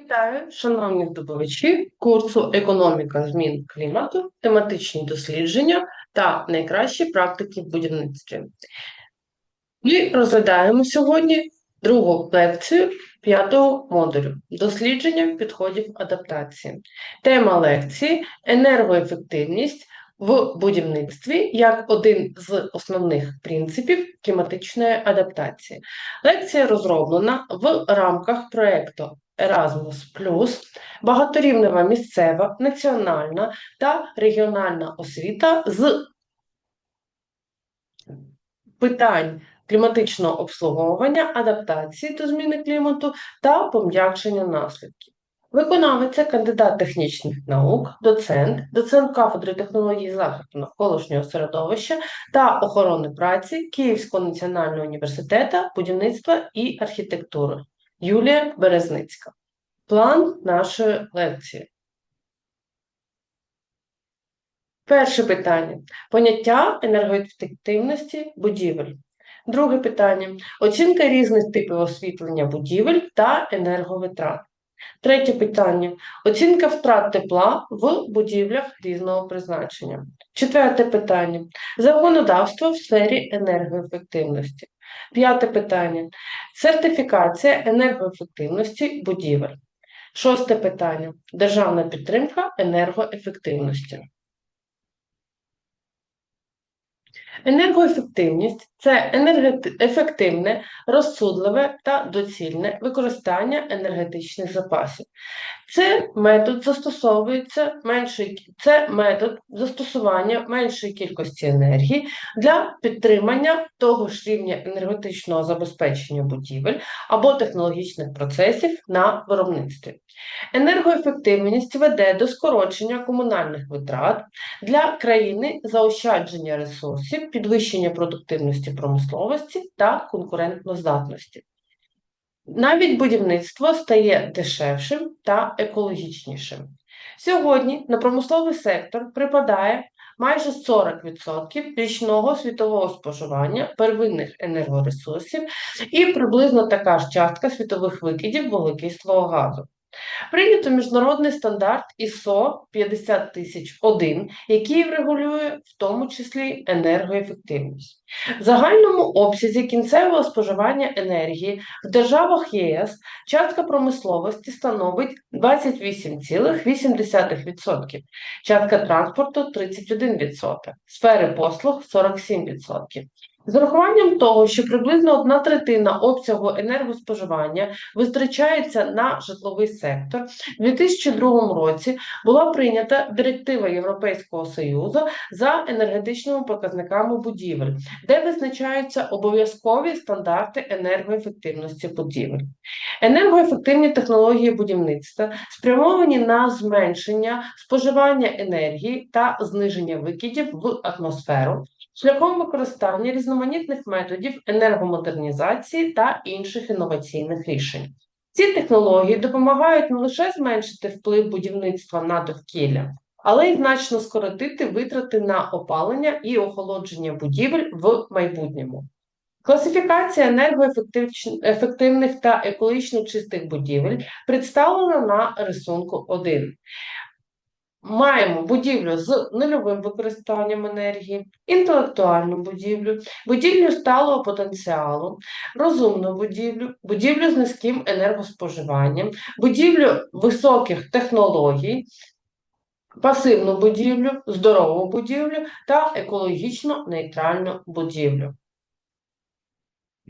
Вітаю, шановні здобувачі курсу Економіка змін клімату, тематичні дослідження та найкращі практики в будівництві. Ми розглядаємо сьогодні другу лекцію п'ятого модулю дослідження підходів адаптації. Тема лекції енергоефективність в будівництві як один з основних принципів кліматичної адаптації. Лекція розроблена в рамках проєкту Erasmus+, багаторівнева місцева, національна та регіональна освіта з питань кліматичного обслуговування, адаптації до зміни клімату та пом'якшення наслідків. Виконавиця, кандидат технічних наук, доцент, доцент кафедри технології захисту навколишнього середовища та охорони праці Київського національного університету будівництва і архітектури Юлія Березницька. План нашої лекції. Перше питання. Поняття енергоефективності будівель. Друге питання. Оцінка різних типів освітлення будівель та енерговитрат. Третє питання. Оцінка втрат тепла в будівлях різного призначення. Четверте питання. Законодавство в сфері енергоефективності. П'яте питання. Сертифікація енергоефективності будівель. Шосте питання. Державна підтримка енергоефективності. Енергоефективність це енергоефективне, розсудливе та доцільне використання енергетичних запасів. Це метод застосовується меншої, це метод застосування меншої кількості енергії для підтримання того ж рівня енергетичного забезпечення будівель або технологічних процесів на виробництві. Енергоефективність веде до скорочення комунальних витрат для країни заощадження ресурсів, підвищення продуктивності промисловості та конкурентноздатності. Навіть будівництво стає дешевшим та екологічнішим. Сьогодні на промисловий сектор припадає майже 40% річного світового споживання первинних енергоресурсів і приблизно така ж частка світових викидів вуглекислого газу. Прийнято міжнародний стандарт ISO 50001, який регулює в тому числі енергоефективність. В загальному обсязі кінцевого споживання енергії в державах ЄС частка промисловості становить 28,8%, частка транспорту 31%, сфери послуг 47%. З урахуванням того, що приблизно одна третина обсягу енергоспоживання витрачається на житловий сектор, у 2002 році була прийнята директива Європейського Союзу за енергетичними показниками будівель, де визначаються обов'язкові стандарти енергоефективності будівель. Енергоефективні технології будівництва спрямовані на зменшення споживання енергії та зниження викидів в атмосферу шляхом використання різноманітних методів енергомодернізації та інших інноваційних рішень. Ці технології допомагають не лише зменшити вплив будівництва на довкілля, але й значно скоротити витрати на опалення і охолодження будівель в майбутньому. Класифікація енергоефективних та екологічно чистих будівель представлена на рисунку 1. Маємо будівлю з нульовим використанням енергії, інтелектуальну будівлю, будівлю сталого потенціалу, розумну будівлю, будівлю з низьким енергоспоживанням, будівлю високих технологій, пасивну будівлю, здорову будівлю та екологічно нейтральну будівлю.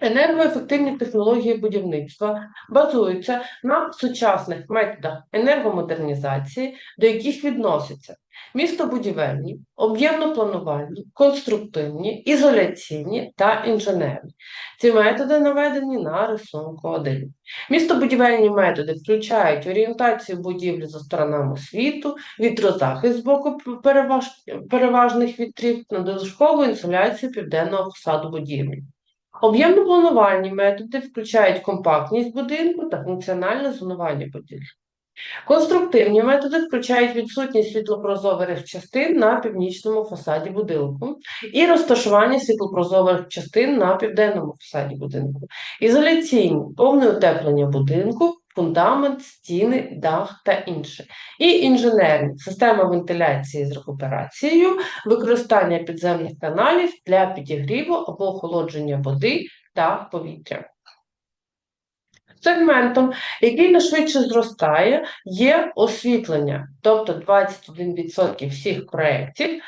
Енергоефективні технології будівництва базуються на сучасних методах енергомодернізації, до яких відносяться містобудівельні, об'ємно-планувальні, конструктивні, ізоляційні та інженерні. Ці методи наведені на рисунку 1. Містобудівельні методи включають орієнтацію будівлі за сторонами світу, вітрозахист з боку переваж... переважних вітрів, на додаткову інсуляцію південного фасаду будівлі. Об'ємно-планувальні методи включають компактність будинку та функціональне зонування будівлі. Конструктивні методи включають відсутність світлопрозорих частин на північному фасаді будинку і розташування світлопрозорих частин на південному фасаді будинку. Ізоляційні повне утеплення будинку, фундамент, стіни, дах та інше. І інженерні система вентиляції з рекуперацією, використання підземних каналів для підігріву або охолодження води та повітря. Сегментом, який найшвидше зростає, є освітлення, тобто 21% всіх проєктів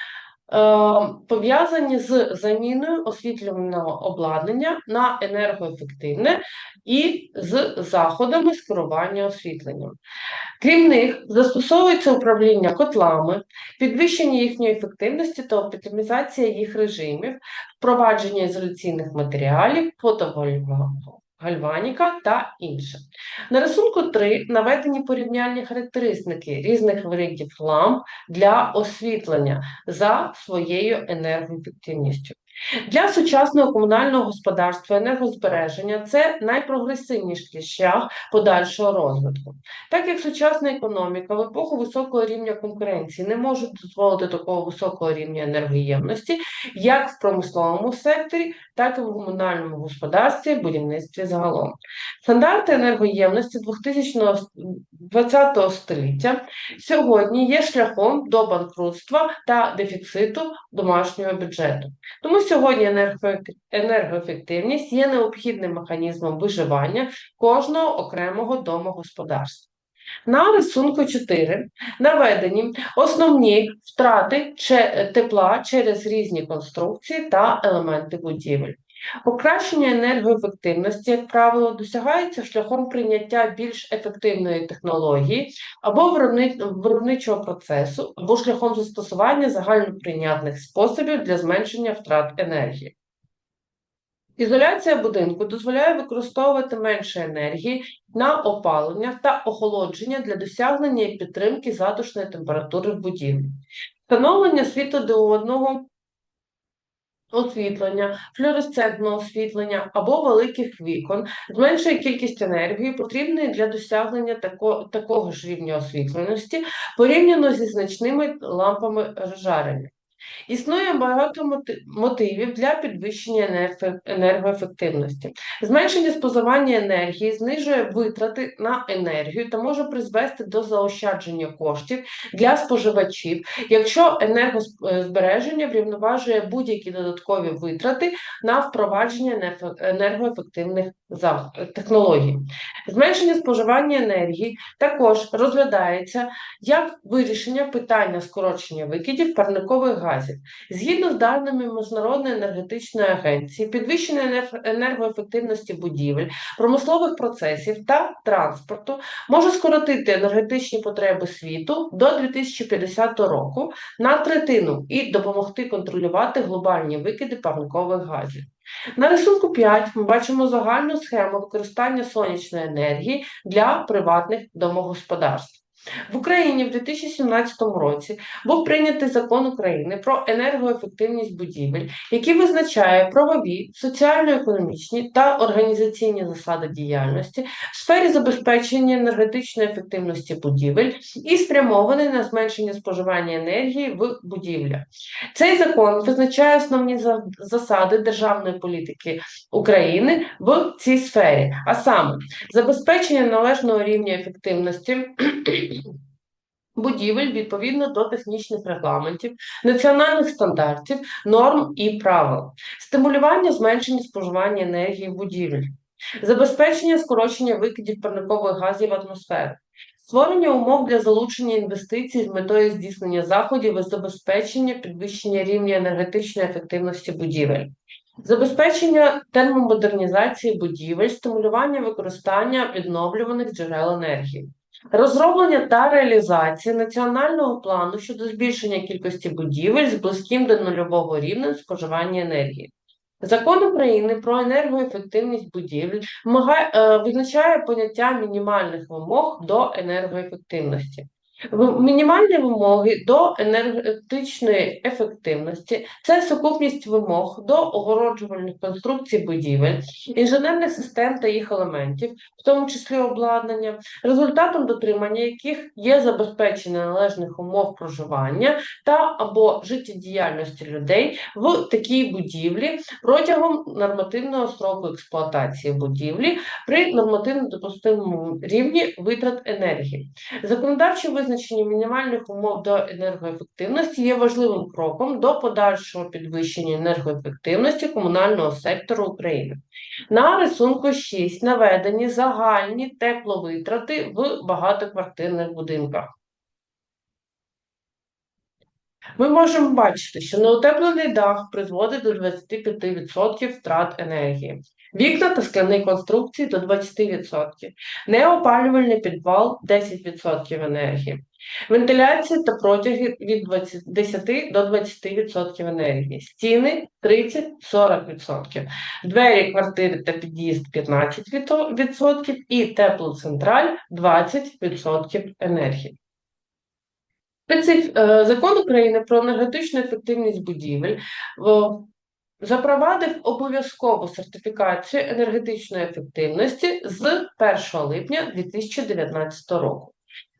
пов'язані з заміною освітлювального обладнання на енергоефективне і з заходами з освітленням. Крім них, застосовується управління котлами, підвищення їхньої ефективності та оптимізація їх режимів, впровадження ізоляційних матеріалів, фотогальваніка та інше. На рисунку 3 наведені порівняльні характеристики різних видів ламп для освітлення за своєю енергоефективністю. Для сучасного комунального господарства енергозбереження це найпрогресивніший шлях подальшого розвитку. Так як сучасна економіка в епоху високого рівня конкуренції не може дозволити такого високого рівня енергоємності, як в промисловому секторі, так і в комунальному господарстві, будівництві загалом. Стандарти енергоємності 2020 століття сьогодні є шляхом до банкрутства та дефіциту домашнього бюджету. Тому сьогодні енергоефективність є необхідним механізмом виживання кожного окремого домогосподарства. На рисунку 4 наведені основні втрати тепла через різні конструкції та елементи будівель. Покращення енергоефективності, як правило, досягається шляхом прийняття більш ефективної технології або виробничого процесу, або шляхом застосування загальноприйнятних способів для зменшення втрат енергії. Ізоляція будинку дозволяє використовувати менше енергії на опалення та охолодження для досягнення і підтримки затишної температури в будівлі. Встановлення світлодіодного освітлення, флюоресцентного освітлення або великих вікон зменшує кількість енергії, потрібної для досягнення тако, такого ж рівня освітленості порівняно зі значними лампами розжарення. Існує багато мотивів для підвищення енергоефективності. Зменшення споживання енергії знижує витрати на енергію та може призвести до заощадження коштів для споживачів, якщо енергозбереження врівноважує будь-які додаткові витрати на впровадження енергоефективних технологій. Зменшення споживання енергії також розглядається як вирішення питання скорочення викидів парникових газів. Згідно з даними Міжнародної енергетичної агенції, підвищення енергоефективності будівель, промислових процесів та транспорту може скоротити енергетичні потреби світу до 2050 року на третину і допомогти контролювати глобальні викиди парникових газів. На рисунку 5 ми бачимо загальну схему використання сонячної енергії для приватних домогосподарств. В Україні в 2017 році був прийнятий закон України про енергоефективність будівель, який визначає правові, соціально-економічні та організаційні засади діяльності в сфері забезпечення енергетичної ефективності будівель і спрямований на зменшення споживання енергії в будівлях. Цей закон визначає основні засади державної політики України в цій сфері, а саме забезпечення належного рівня ефективності будівель відповідно до технічних регламентів, національних стандартів, норм і правил, стимулювання зменшення споживання енергії будівель, забезпечення скорочення викидів парникових газів в атмосферу. Створення умов для залучення інвестицій з метою здійснення заходів із забезпечення підвищення рівня енергетичної ефективності будівель, забезпечення термомодернізації будівель, стимулювання використання відновлюваних джерел енергії. Розроблення та реалізація національного плану щодо збільшення кількості будівель з близьким до нульового рівня споживання енергії. Закон України про енергоефективність будівель е, визначає поняття мінімальних вимог до енергоефективності. Мінімальні вимоги до енергетичної ефективності це сукупність вимог до огороджувальних конструкцій будівель, інженерних систем та їх елементів, в тому числі обладнання, результатом дотримання яких є забезпечення належних умов проживання та або життєдіяльності людей в такій будівлі протягом нормативного строку експлуатації будівлі при нормативно допустимому рівні витрат енергії. Законодавче визначення мінімальних умов до енергоефективності є важливим кроком до подальшого підвищення енергоефективності комунального сектору України. На рисунку 6 наведені загальні тепловитрати в багатоквартирних будинках. Ми можемо бачити, що неутеплений дах призводить до 25% втрат енергії, вікна та скляні конструкції до 20%, неопалювальний підвал 10% енергії, вентиляція та протяги від 20 10 до 20% енергії, стіни 30-40%, двері квартири та під'їзд 15% і теплоцентраль 20% енергії. Е, Закон України про енергетичну ефективність будівель запровадив обов'язкову сертифікацію енергетичної ефективності з 1 липня 2019 року.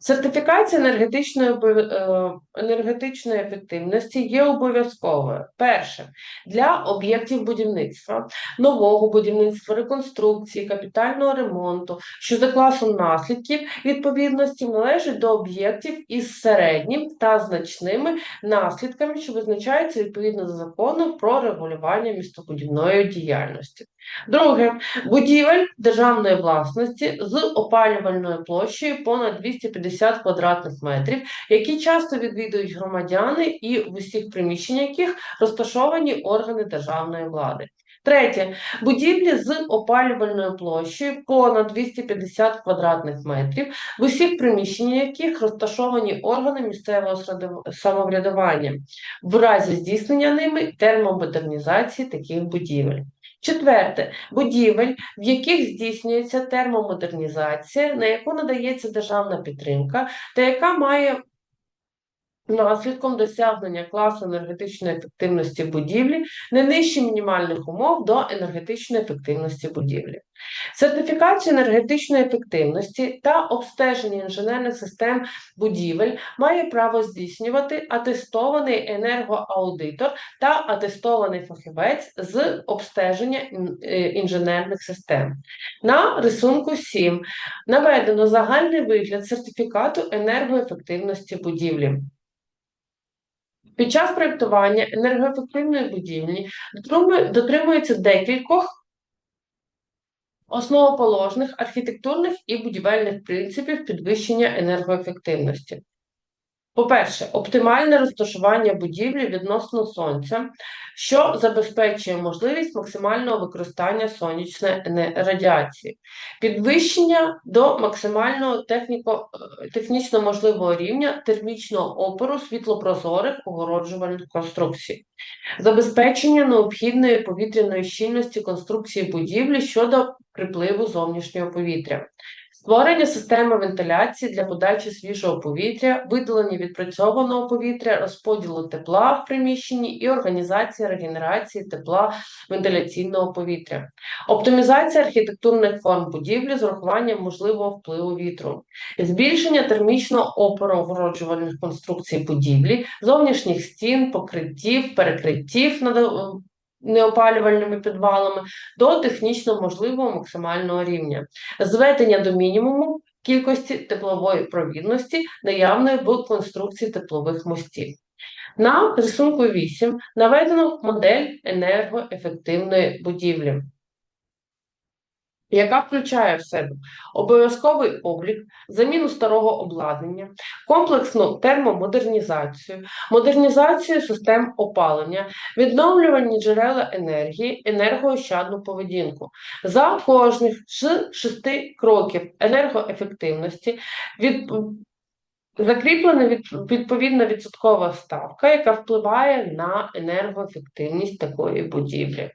Сертифікація енергетичної, е, енергетичної ефективності є обов'язковою. Перше, для об'єктів будівництва, нового будівництва, реконструкції, капітального ремонту, що за класом наслідків відповідності належать до об'єктів із середнім та значними наслідками, що визначаються відповідно до закону про регулювання містобудівної діяльності. Друге, будівель державної власності з опалювальною площею понад 250 квадратних метрів, які часто відвідують громадяни і в усіх приміщеннях яких розташовані органи державної влади. Третє, будівлі з опалювальною площею понад 250 квадратних метрів, в усіх приміщеннях яких розташовані органи місцевого самоврядування, в разі здійснення ними термомодернізації таких будівель. Четверте, будівель, в яких здійснюється термомодернізація, на яку надається державна підтримка, та яка має наслідком досягнення класу енергетичної ефективності будівлі не нижче мінімальних умов до енергетичної ефективності будівлі. Сертифікацію енергетичної ефективності та обстеження інженерних систем будівель має право здійснювати атестований енергоаудитор та атестований фахівець з обстеження е, інженерних систем. На рисунку 7 наведено загальний вигляд сертифікату енергоефективності будівлі. Під час проєктування енергоефективної будівлі дотримує- дотримується декількох основоположних архітектурних і будівельних принципів підвищення енергоефективності. По-перше, оптимальне розташування будівлі відносно сонця, що забезпечує можливість максимального використання сонячної радіації, підвищення до максимального технічно можливого рівня термічного опору світлопрозорих огороджувальних конструкцій, забезпечення необхідної повітряної щільності конструкції будівлі щодо припливу зовнішнього повітря. Створення системи вентиляції для подачі свіжого повітря, видалення відпрацьованого повітря, розподілу тепла в приміщенні і організація регенерації тепла вентиляційного повітря, оптимізація архітектурних форм будівлі з урахуванням можливого впливу вітру, збільшення термічного опору огороджувальних конструкцій будівлі, зовнішніх стін, покриттів, перекриттів над е, неопалювальними підвалами до технічно можливого максимального рівня зведення до мінімуму кількості теплової провідності, наявної в конструкції теплових мостів. На рисунку 8 наведено модель енергоефективної будівлі, яка включає в себе обов'язковий облік, заміну старого обладнання, комплексну термомодернізацію, модернізацію систем опалення, відновлювані джерела енергії, енергоощадну поведінку. За кожних з шести кроків енергоефективності від Закріплена від, відповідна відсоткова ставка, яка впливає на енергоефективність такої будівлі.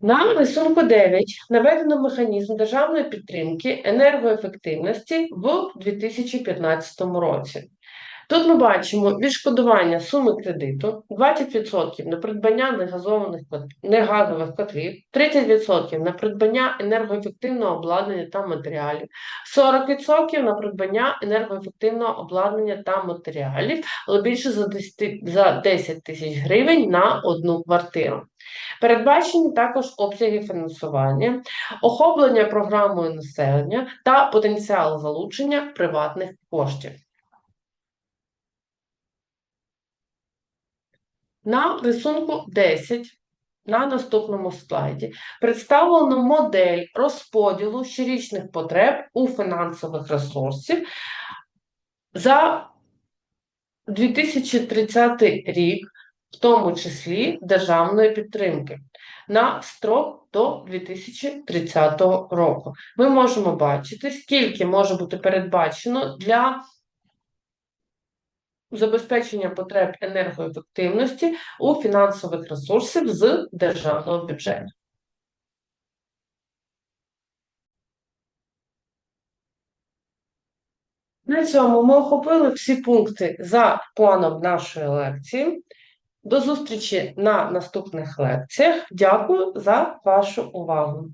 На рисунку 9 наведено механізм державної підтримки енергоефективності в 2015 році. Тут ми бачимо відшкодування суми кредиту 20% на придбання негазованих негазових котлів, 30% на придбання енергоефективного обладнання та матеріалів, 40% на придбання енергоефективного обладнання та матеріалів, але більше за 10, за 10 тисяч гривень на одну квартиру. Передбачені також обсяги фінансування, охоплення програмою населення та потенціал залучення приватних коштів. На рисунку 10 на наступному слайді представлено модель розподілу щорічних потреб у фінансових ресурсів за 2030 рік, в тому числі державної підтримки, на строк до 2030 року. Ми можемо бачити, скільки може бути передбачено для забезпечення потреб енергоефективності у фінансових ресурсів з державного бюджету. На цьому ми охопили всі пункти за планом нашої лекції. До зустрічі на наступних лекціях. Дякую за вашу увагу.